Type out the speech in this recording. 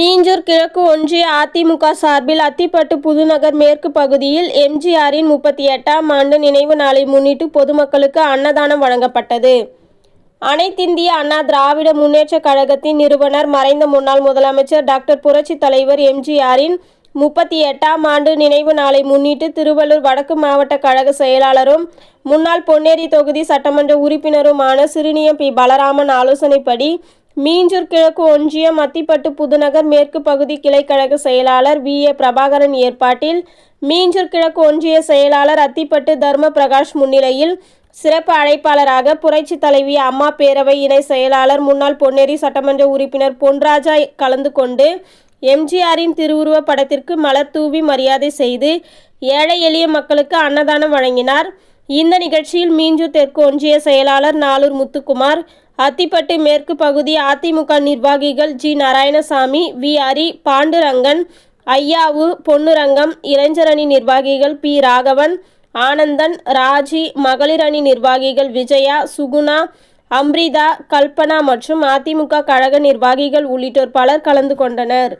மீஞ்சூர் கிழக்கு ஒன்றிய அதிமுக சார்பில் அத்திப்பட்டு புதுநகர் மேற்கு பகுதியில் எம்ஜிஆரின் முப்பத்தி எட்டாம் ஆண்டு நினைவு நாளை முன்னிட்டு பொதுமக்களுக்கு அன்னதானம் வழங்கப்பட்டது. அனைத்திந்திய அண்ணா திராவிட முன்னேற்றக் கழகத்தின் நிறுவனர் மறைந்த முன்னாள் முதலமைச்சர் டாக்டர் புரட்சி தலைவர் எம்ஜிஆரின் முப்பத்தி எட்டாம் ஆண்டு நினைவு நாளை முன்னிட்டு திருவள்ளூர் வடக்கு மாவட்ட கழக செயலாளரும் முன்னாள் பொன்னேரி தொகுதி சட்டமன்ற உறுப்பினருமான சிறுனியம் பி. பலராமன் ஆலோசனைப்படி மீஞ்சூர் கிழக்கு ஒன்றியம் அத்திப்பட்டு புதுநகர் மேற்கு பகுதி கிளைக்கழக செயலாளர் வி. ஏ. பிரபாகரன் ஏற்பாட்டில் மீஞ்சூர் கிழக்கு ஒன்றிய செயலாளர் அத்திப்பட்டு தர்ம பிரகாஷ் முன்னிலையில் சிறப்பு அழைப்பாளராக புரட்சி தலைவி அம்மா பேரவை இணை செயலாளர் முன்னாள் பொன்னேரி சட்டமன்ற உறுப்பினர் பொன்ராஜா கலந்து கொண்டு எம்ஜிஆரின் திருவுருவப் படத்திற்கு மலர் தூவி மரியாதை செய்து ஏழை எளிய மக்களுக்கு அன்னதானம் வழங்கினார். இந்த நிகழ்ச்சியில் மீஞ்சூர் தெற்கு ஒன்றிய செயலாளர் நாளூர் முத்துக்குமார் அத்திப்பட்டு மேற்கு பகுதி அதிமுக நிர்வாகிகள் ஜி நாராயணசாமி வி அரி பாண்டுரங்கன் ஐயாவு பொன்னுரங்கம் இளைஞரணி நிர்வாகிகள் பி ராகவன் ஆனந்தன் ராஜி மகளிர் அணி நிர்வாகிகள் விஜயா சுகுணா அம்ரிதா கல்பனா மற்றும் அதிமுக கழக நிர்வாகிகள் உள்ளிட்டோர் பலர் கலந்து கொண்டனர்.